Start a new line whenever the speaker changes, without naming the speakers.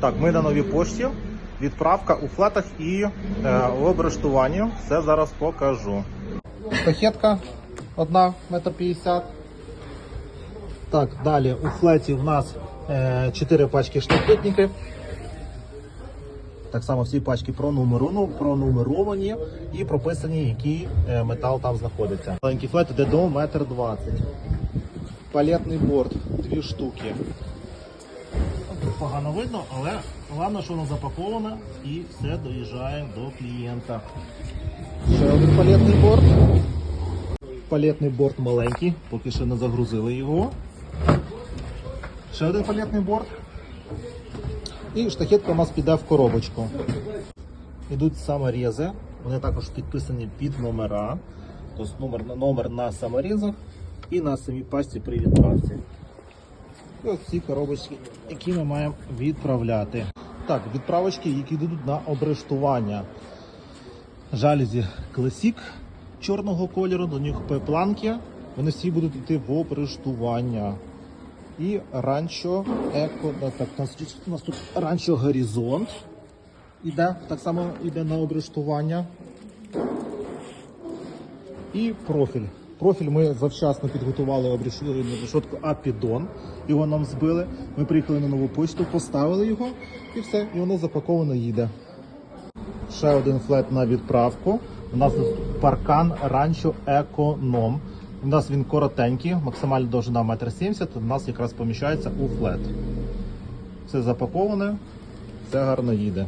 Так, ми на новій пошті. Відправка у флетах і е, обрештуванні. Все зараз покажу. Штахетка одна, метр п'ятдесят. Так, далі у флеті в нас е, 4 пачки штахетників. Так само всі пачки пронумеровані і прописані, який е, метал там знаходиться. Маленький флет йде до 1,20 м. Палетний борт, дві штуки. Погано видно, але головне, що воно запаковане і все доїжджає до клієнта. Ще один палетний борт. Палетний борт маленький, поки ще не загрузили його. Ще один палетний борт. І штахетка у нас піде в коробочку. Ідуть саморізи. Вони також підписані під номера. Тобто номер, номер на саморізах і на самій пасті при відправці. І ось ці коробочки, які ми маємо відправляти. Так, відправочки, які йдуть на обрештування. Жалюзі Classic чорного кольору, до них планки. Вони всі будуть йти в обрештування. І ранчо еко. Так, нас тут ранчо горизонт. Іде, так само йде на обрештування. І профіль. Профіль ми завчасно підготували на решетку Апідон. Його нам збили. Ми приїхали на нову почту, поставили його і все, і воно запаковано їде. Ще один флет на відправку. У нас паркан Ранчо Економ. У нас він коротенький, максимальна довжина 1,70 м. У нас якраз поміщається у флет. Все запаковане, все гарно їде.